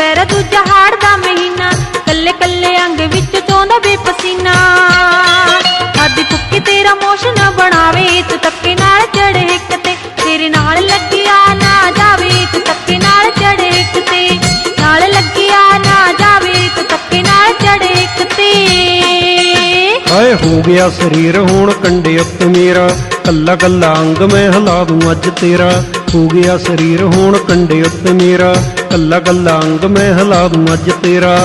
ਦੁਪਹਿਰਾ ਦੂਜਾ ਹਾੜ ਦਾ ਮਹੀਨਾ। ਕੱਲੇ ਕੱਲੇ ਅੰਗ ਵਿੱਚ ਚੋਂਦਾ ਵੇ ਪਸੀਨਾ। ਅੱਧ ਕੁੱਕੀ ਤੇਰਾ ਮੋਸ਼ ਨਾ ਬਣਾਵੇ, ਤੂੰ ਤੱਕੇ ਨਾਲ ਚੜੇ ਇੱਕ ਤੇ। ਤੇਰੇ ਨਾਲ ਲੱਗਿਆ ਨਾ ਜਾਵੇ, ਤੂੰ ਤੱਕੇ ਨਾਲ ਚੜੇ ਇੱਕ ਤੇ। ਨਾਲ ਲੱਗਿਆ ਨਾ ਜਾਵੇ, ਤੂੰ ਤੱਕੇ ਨਾਲ ਚੜੇ ਇੱਕ ਤੇ। ਹਾਏ, ਹੋ ਗਿਆ ਸਰੀਰ ਹੁਣ ਕੰਡੇ ਉੱਤੇ ਮੇਰਾ। ਕੱਲਾ ਕੱਲਾ ਅੰਗ ਮੈਂ ਹਲਾ ਦੂੰ ਅੱਜ ਤੇਰਾ। ਹੋ ਗਿਆ ਸਰੀਰ ਹੁਣ ਕੰਡੇ ਉੱਤੇ ਮੇਰਾ। ਕੱਲਾ ਕੱਲਾ ਅੰਗ ਮੈਂ ਹਿਲਾ ਦੂੰ ਅੱਜ ਤੇਰਾ।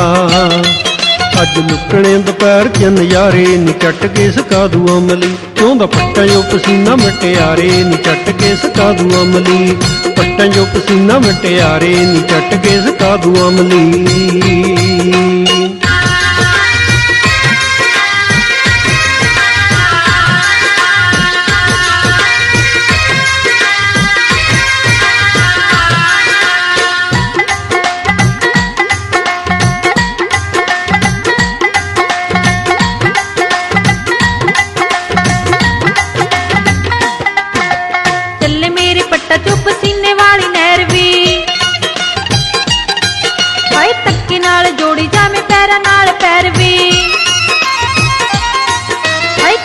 ਅੱਜ ਲੁਕਣੇ ਦੁਪਹਿਰ ਚ ਨਜ਼ਾਰੇ ਨੀ ਚੱਟ ਕੇ ਸਕਾ ਦੂ ਅਮਲੀ ਕਿਉਂਦਾ ਪੱਟਾਂ ਜੋ ਪਸੀਨਾ ਮਟਿਆਰੇ ਨੀ ਚੱਟ ਕੇ ਸਕਾ ਦੂ ਅਮਲੀ ਪੱਟਾਂ ਜੋ ਪਸੀਨਾ ਮਟਿਆਰੇ ਨੀ ਚੱਟ ਕੇ ਸਕਾ ਦੂ ਅਮਲੀ ਪੈਰਾਂ ਨਾਲ ਪੈਰ ਵੀ ਹਾਏ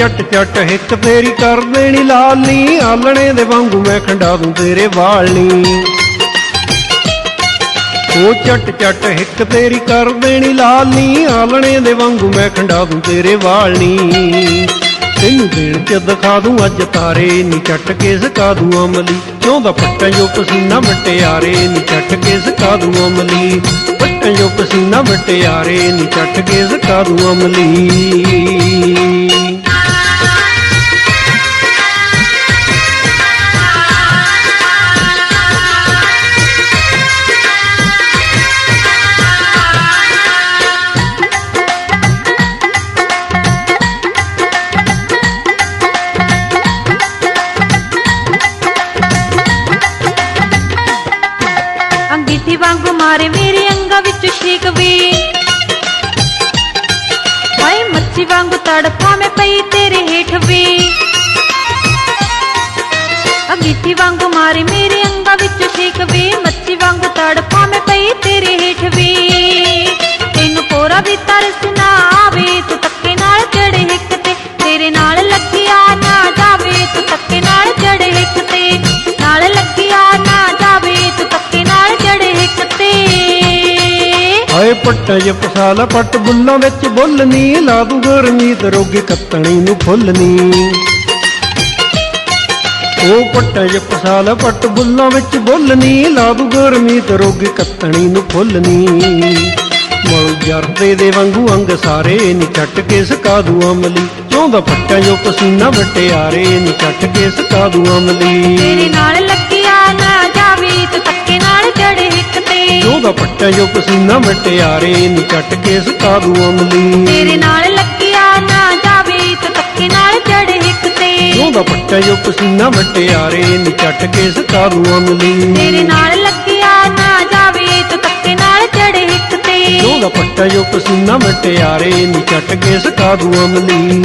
ਚੱਟ ਚੱਟ ਹਿੱਕ ਤੇਰੀ ਕਰ ਦੇਣੀ ਲਾਲਨੀ ਆਲਣੇ ਦੇ ਵਾਂਗੂ ਮੈਂ ਖੰਡਾ ਦੂੰ ਤੇਰੇ ਵਾਲ। ਉਹ ਚੱਟ ਚੱਟ ਹਿੱਕ ਤੇਰੀ ਕਰ ਦੇਣੀ ਲਾਲਨੀ ਆਲਣੇ ਦੇ ਵਾਂਗੂ ਮੈਂ ਖੰਡਾ ਦੂੰ ਤੇਰੇ ਵਾਲ। ਤੈਨੂੰ ਦੇਣ ਚ ਦਿਖਾ ਦੂੰ ਅੱਜ ਤਾਰੇ, ਨੀ ਚੱਟ ਕੇ ਸਕਾ ਦੂੰ ਅਮਲੀ। ਕਿਉਂ ਦਾ ਪੱਟਾਂ ਜੋ ਪਸੀਨਾ ਮਟਿਆਰੇ, ਨੀ ਚੱਟ ਕੇ ਸਕਾ ਦੂੰ ਅਮਲੀ। ਪੱਟਾਂ ਜੋ ਪਸੀਨਾ ਮਟਿਆਰੇ, ਨੀ ਚੱਟ ਕੇ ਸਕਾ ਦੂੰ ਅਮਲੀ। ਅੰਗੀਠੀ ਵਾਂਗੂ ਮਾਰੇ ਮੇਰੇ ਅੰਗਾਂ ਵਿੱਚ ਛੀਕ ਵੀ। ਹਾਏ ਮੱਛੀ ਵਾਂਗੂ ਤੜਫਾਂ ਮੈਂ ਪਈ ਤੇਰੇ ਹੇਠ ਵੀ। ਅੰਗੀਠੀ ਵਾਂਗੂ ਮਾਰੇ ਮੇਰੇ ਅੰਗਾਂ ਵਿੱਚ ਛੀਕ ਵੀ, ਮੱਛੀ ਵਾਂਗੂ ਤੜਫਾਂ ਮੈਂ ਪਈ ਤੇਰੇ ਹੇਠ ਵੀ। ਪੱਟਾਂ ਚ ਪੱਟ ਬੁੱਲਾਂ ਵਿੱਚ ਬੁੱਲਨੀ ਲਾ ਦੂ ਗਰਮੀ ਰੋਗੀ ਕੱਤਣੀ ਨੂੰ ਫੁੱਲਨੀ ਉਹ ਪੱਟਾਂ ਚ ਪੱਟ ਬੁੱਲਾਂ ਵਿੱਚ ਬੁੱਲਨੀ ਲਾ ਦੂ ਗਰਮੀ ਰੋਗੀ ਕੱਤਣੀ ਨੂੰ ਫੁੱਲਨੀ ਮਲ ਜਰਦੇ ਦੇ ਵਾਂਗੂ ਅੰਗ ਸਾਰੇ ਨੀ ਚੱਟ ਕੇ ਸਕਾ ਦੂ ਅਮਲੀ। ਚਾਹੁੰਦਾ ਪੱਟਾਂ ਜੋ ਪਸੀਨਾ ਵਟਿਆਰੇ ਨੀ ਚੱਟ ਕੇ ਸਕਾ ਦੂ ਤੇਰੇ ਅਮਲੀ ਨਾਲ ਲੱਗਿਆ ਨਾ ਜਾਵੇ ਤੂੰ ਤੱਕੇ ਨਾਲ ਚੜੇ ਹਿੱਕ ਤੇ। ਚਾਹੁੰਦਾ ਪੱਟਾਂ ਜੋ ਪਸੀਨਾ ਵਟਿਆਰੇ ਨੀ ਚੱਟ ਕੇ ਸਕਾ ਦੂ ਅਮਲੀ ਤੇਰੇ ਨਾਲ ਲੱਗਿਆ ਨਾ ਜਾਵੇ ਤੂੰ ਤੱਕੇ ਨਾਲ ਚੜੇ ਹਿੱਕ ਤੇ। ਉਹਦਾ ਪੱਟਾ ਜੋ ਪਸੀਨਾ ਵਟਿਆਰੇ ਨੀ ਚੱਟ ਕੇ ਸਕਾ ਦੂ ਅਮਲੀ ਤੇਰੇ ਨਾਲ ਲੱਗਿਆ ਨਾ ਜਾਵੇ ਤੂੰ ਤੱਕੇ ਨਾਲ ਚੜੇ ਹਿੱਕ ਤੇ। ਉਹਦਾ ਪੱਟਾ ਜੋ ਪਸੀਨਾ ਵਟਿਆਰੇ ਨੀ ਚੱਟ ਕੇ ਸਕਾ ਦੂ ਅਮਲੀ